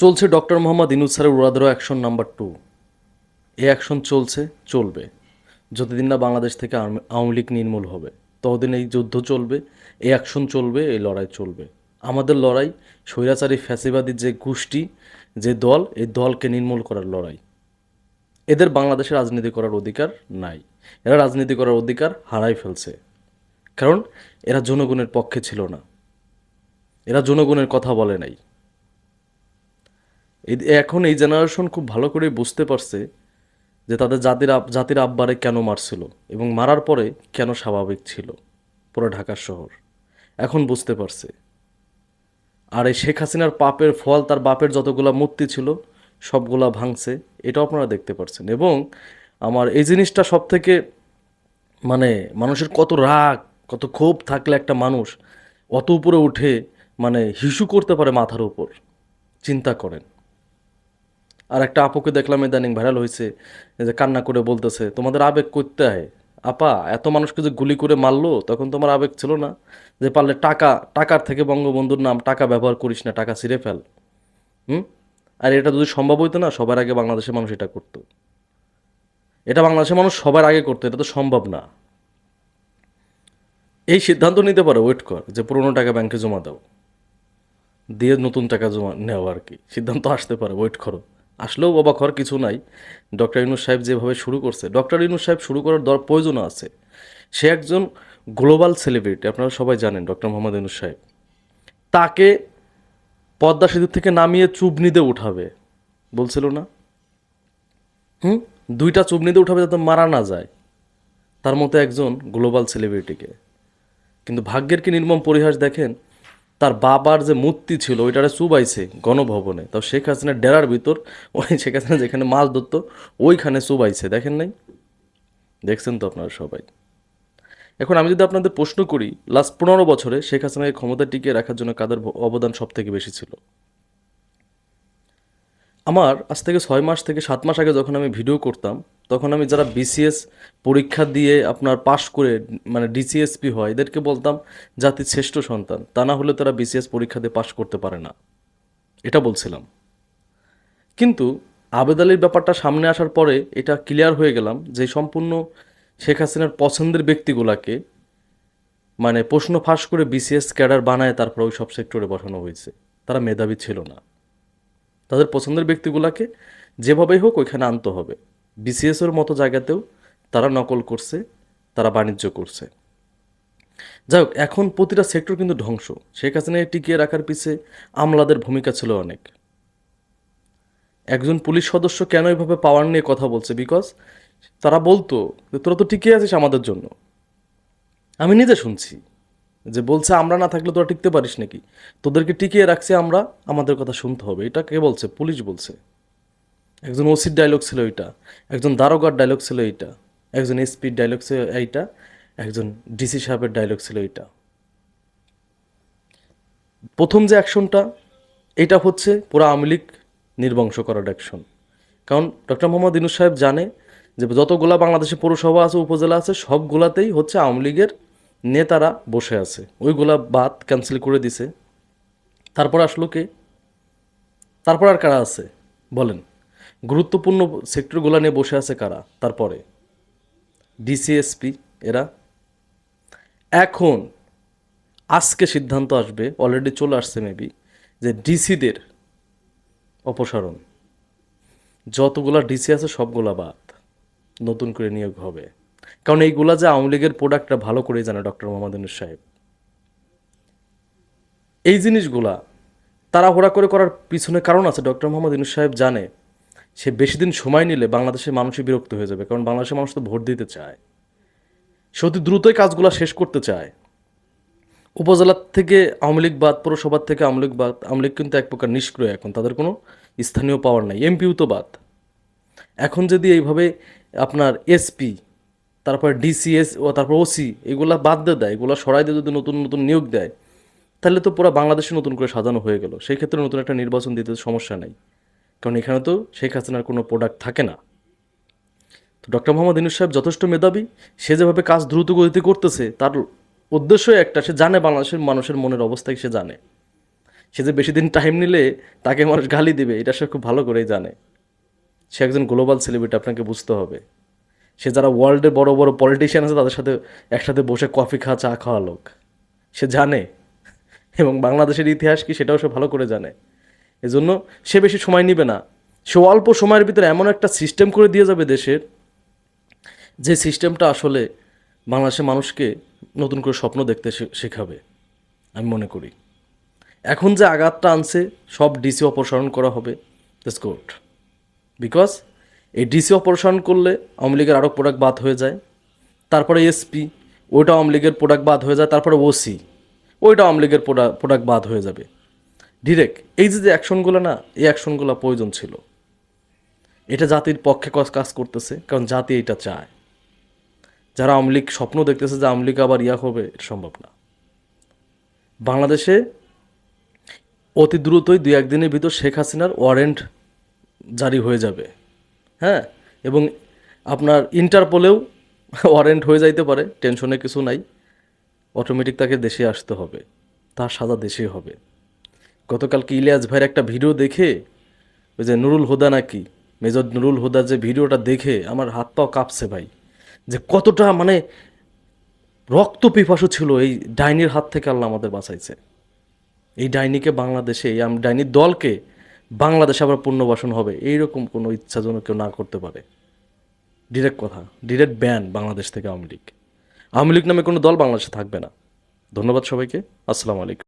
চলছে ডক্টর মোহাম্মদ ইনুস স্যারের উড়াদরো অ্যাকশন নাম্বার টু। এই অ্যাকশন চলছে, চলবে। যতদিন না বাংলাদেশ থেকে আওয়ামী লীগ নির্মূল হবে, ততদিন এই যুদ্ধ চলবে এই অ্যাকশন চলবে, এই লড়াই চলবে। আমাদের লড়াই স্বৈরাচারী ফ্যাসিবাদী যে গোষ্ঠী, যে দল, এই দলকে নির্মূল করার লড়াই। এদের বাংলাদেশে রাজনীতি করার অধিকার নাই। এরা রাজনীতি করার অধিকার হারাই ফেলছে। কারণ এরা জনগণের পক্ষে ছিল না। এরা জনগণের কথা বলে নাই। এখন এই জেনারেশন খুব ভালো করে বুঝতে পারছে যে তাদের জাতির জাতির আব্বারে কেন মারছিল এবং মারার পরে কেন স্বাভাবিক ছিল পুরো ঢাকার শহর। এখন বুঝতে পারছে। আর এই শেখ হাসিনার পাপের ফল, তার বাপের যতগুলা মূর্তি ছিল, সবগুলা ভাঙছে, এটাও আপনারা দেখতে পারছেন। এবং আমার এই জিনিসটা সব থেকে মানে মানুষের কত রাগ, কত ক্ষোভ থাকলে একটা মানুষ অত উপরে উঠে মানে হিসু করতে পারে মাথার উপর। চিন্তা করেন। আর একটা আপুকে দেখলাম ইদানিং ভাইরাল হয়েছে যে কান্না করে বলতেছে, তোমাদের আবেগ করতে হয়? আপা, এত মানুষকে যে গুলি করে মারলো, তখন তোমার আবেগ ছিল না। যে পারলে টাকা, টাকার থেকে বঙ্গবন্ধুর নাম টাকা ব্যবহার করিস না, টাকা ছিঁড়ে ফেল। হুম? আর এটা যদি সম্ভব হইতো না, সবার আগে বাংলাদেশের মানুষ এটা করতো। এটা বাংলাদেশের মানুষ সবার আগে করতো, এটা তো সম্ভব না। এই সিদ্ধান্ত নিতে পারে ওয়েট কর, যে পুরোনো টাকা ব্যাংকে জমা দাও। দিয়ে নতুন টাকা জমা নেওয়া আর কি, সিদ্ধান্ত আসতে পারে ওয়েট করো। আসলেও অবাক হওয়ার কিছু নাই। ডক্টর ইনুস সাহেব যেভাবে শুরু করছে, ডক্টর ইনুস সাহেব শুরু করার দর প্রয়োজন আছে। সে একজন গ্লোবাল সেলিব্রিটি, আপনারা সবাই জানেন ডক্টর মোহাম্মদ ইনুস সাহেব। তাকে পদ্মা সেতু থেকে নামিয়ে চুবনিতে উঠাবে। বলছিল না? হুম? দুইটা চুবনিতে উঠাবে যাতে মারা না যায়। তার মতো একজন গ্লোবাল সেলিব্রিটিকে। কিন্তু ভাগ্যের কি নির্মম পরিহাস দেখেন? তার বাবার যে মূর্তি ছিল, ওইটারে চুবাইছে গণভবনে। তো শেখ হাসিনার ডেরার ভিতর, ওই শেখ হাসিনা যেখানে মাছ ধরতো, ওইখানে চুবাইছে দেখেন নাই? দেখছেন তো আপনারা সবাই? এখন আমি যদি আপনাদের প্রশ্ন করি, লাস্ট পনেরো বছরে শেখ হাসিনাকে ক্ষমতা টিকিয়ে রাখার জন্য কাদের অবদান সবথেকে বেশি ছিল? আমার আজ থেকে ছয় মাস থেকে সাত মাস আগে যখন আমি ভিডিও করতাম, তখন আমি যারা বিসিএস পরীক্ষা দিয়ে আপনার পাশ করে মানে ডিসিএসপি হয়, এদেরকে বলতাম, জাতির শ্রেষ্ঠ সন্তান। তা না হলে তারা বিসিএস পরীক্ষা দিয়ে পাশ করতে পারে না। এটা বলছিলাম। কিন্তু আবেদ আলীর ব্যাপারটা সামনে আসার পরে এটা ক্লিয়ার হয়ে গেলাম যে সম্পূর্ণ শেখ হাসিনার পছন্দের ব্যক্তিগুলাকে মানে প্রশ্ন ফাঁস করে বিসিএস ক্যাডার বানায় তারপর ওই সব সেক্টরে বসানো হয়েছে। তারা মেধাবী ছিল না। তাদের পছন্দের ব্যক্তিগুলোকে যেভাবেই হোক ওইখানে আনতে হবে। বিসিএসের মতো জায়গাতেও তারা নকল করছে, তারা বাণিজ্য করছে। যাই হোক, এখন প্রতিটা সেক্টর কিন্তু ধ্বংস। শেখ হাসিনাকে টিকিয়ে রাখার পিছে আমলাদের ভূমিকা ছিল অনেক। একজন পুলিশ সদস্য কেন এভাবে পাওয়ার নিয়ে কথা বলছে? বিকজ তারা বলতো তোরা তো টিকে আছিস আমাদের জন্য। আমি নিজে শুনছি। যে বলছে, আমরা না থাকলে তোরা টিকতে পারিস নাকি? তোদেরকে টিকিয়ে রাখছি আমরা, আমাদের কথা শুনতে হবে। এটা কে বলছে? পুলিশ বলছে। একজন ওসির ডায়লগ ছিল এইটা, একজন দারোগার ডায়লগ ছিল এইটা, একজন এসপির ডায়লগ ছিল এইটা, একজন ডিসি সাহেবের ডায়লগ ছিল এইটা। প্রথম যে অ্যাকশনটা এটা হচ্ছে পুরো আওয়ামী লীগ নির্বংশ করার অ্যাকশন কারণ ডক্টর মোহাম্মদ ইনুস সাহেব জানে যে যতগুলা বাংলাদেশে পৌরসভা আছে, উপজেলা আছে, সবগুলাতেই হচ্ছে আওয়ামী লীগের নেতারা বসে আছে। ওইগুলা বাদ ক্যান্সেল করে দিছে। তারপর আসলো কে? তারপর আর কারা আছে? বলেন। গুরুত্বপূর্ণ সেক্টরগুলো নিয়ে বসে আছে কারা? তারপরে ডিসিএসপি এরা। এখন আজকে সিদ্ধান্ত আসবে অলরেডি চলে আসছে মেবি যে ডিসিদের অপসারণ। যতগুলা ডিসি আছে, সবগুলা বাদ। নতুন করে নিয়োগ হবে। কারণ এইগুলা যে আওয়ামী লীগের প্রোডাক্টটা ভালো করেই জানে ডক্টর মোহাম্মদ ইউনুস সাহেব। এই জিনিসগুলা তাড়াহুড়া করে করার পিছনে কারণ আছে ডক্টর মোহাম্মদ ইউনুস সাহেব জানে সে বেশি দিন সময় নিলে বাংলাদেশের মানুষই বিরক্ত হয়ে যাবে, কারণ বাংলাদেশের মানুষ তো ভোট দিতে চায়। সে অতি দ্রুতই কাজগুলো শেষ করতে চায়। উপজেলার থেকে আওয়ামী লীগ বাদ পৌরসভার থেকে আওয়ামী লীগ বাদ, আওয়ামী লীগ কিন্তু এক প্রকার নিষ্ক্রিয় এখন, তাদের কোনো স্থানীয় পাওয়ার নাই। এমপিও তো বাদ। এখন যদি এইভাবে আপনার এসপি তারপর ডিসিএস ও তারপর ওসি এগুলা বাদ দিয়ে দেয়, এগুলো সরাই দিয়ে যদি নতুন নতুন নিয়োগ দেয়, তাহলে তো পুরো বাংলাদেশে নতুন করে সাজানো হয়ে গেল। সেই ক্ষেত্রে নতুন একটা নির্বাচন দিতে সমস্যা নাই। কারণ এখানে তো শেখ হাসিনার কোনো প্রোডাক্ট থাকে না। তো ডক্টর মোহাম্মদ ইনুস সাহেব যথেষ্ট মেধাবী, সে যেভাবে কাজ দ্রুত গতিতে করতেছে, তার উদ্দেশ্যই একটা, সে জানে বাংলাদেশের মানুষের মনের অবস্থায় সে জানে। সে যে বেশি দিন টাইম নিলে তাকে মানুষ গালি দিবে, এটা সে খুব ভালো করেই জানে। সে একজন গ্লোবাল সেলিব্রিটি আপনাকে বুঝতে হবে। সে যারা ওয়ার্ল্ডে বড় বড় পলিটিশিয়ান আছে, তাদের সাথে একসাথে বসে কফি খাওয়া, চা খাওয়া লোক। সে জানে। এবং বাংলাদেশের ইতিহাস কি, সেটাও সে ভালো করে জানে। এজন্য সে বেশি সময় নিবে না। সে অল্প সময়ের ভিতরে এমন একটা সিস্টেম করে দিয়ে যাবে দেশের, যে সিস্টেমটা আসলে বাংলাদেশের মানুষকে নতুন করে স্বপ্ন দেখতে শেখাবে, আমি মনে করি। এখন যে আঘাতটা আনছে, সব ডিসি অপসারণ করা হবে। দ্যাটস গুড বিকজ এই ডিসি অপারেশন করলে আওয়ামী লীগের আরও প্রোডাক্ট বাদ হয়ে যায়। তারপরে এসপি ওইটা আওয়ামী লীগের প্রোডাক্ট বাদ হয়ে যায়। তারপরে ওসি ওইটা আওয়ামী লীগের প্রোডাক্ট বাদ হয়ে যাবে। ডিরেক্ট এই যে যে অ্যাকশনগুলো না, এই অ্যাকশনগুলো প্রয়োজন ছিল। এটা জাতির পক্ষে কাজ- করতেছে, কারণ জাতি এটা চায়। যারা আওয়ামী লীগ স্বপ্ন দেখতেছে যে আওয়ামী লীগ আবার ইয়া হবে, এটা সম্ভব না। বাংলাদেশে অতি দ্রুতই দুই একদিনের ভিতর শেখ হাসিনার ওয়ারেন্ট জারি হয়ে যাবে। হ্যাঁ এবং আপনার ইন্টারপোলেও ওয়ারেন্ট হয়ে যাইতে পারে, টেনশনে কিছু নাই। অটোমেটিক তাকে দেশে আসতে হবে, তার সাজা দেশে হবে। গতকালকে ইলিয়াস ভাইয়ের একটা ভিডিও দেখে, ওই যে নুরুল হুদা নাকি, মেজর নুরুল হুদার যে ভিডিওটা দেখে, আমার হাত পাও কাঁপছে ভাই। যে কতটা মানে রক্ত পিপাসু ছিল এই ডাইনির হাত থেকে আল্লাহ আমাদের বাঁচাইছে। এই ডাইনিকে বাংলাদেশে, এই ডাইনির দলকে বাংলাদেশে আবার পুনর্বাসন হবে, এইরকম কোনো ইচ্ছা যেন কেউ না করতে পারে। ডিরেক্ট কথা ডিরেক্ট ব্যান বাংলাদেশ থেকে আওয়ামী লীগ। আওয়ামী লীগ নামে কোনো দল বাংলাদেশে থাকবে না। ধন্যবাদ সবাইকে, আসসালামু আলাইকুম।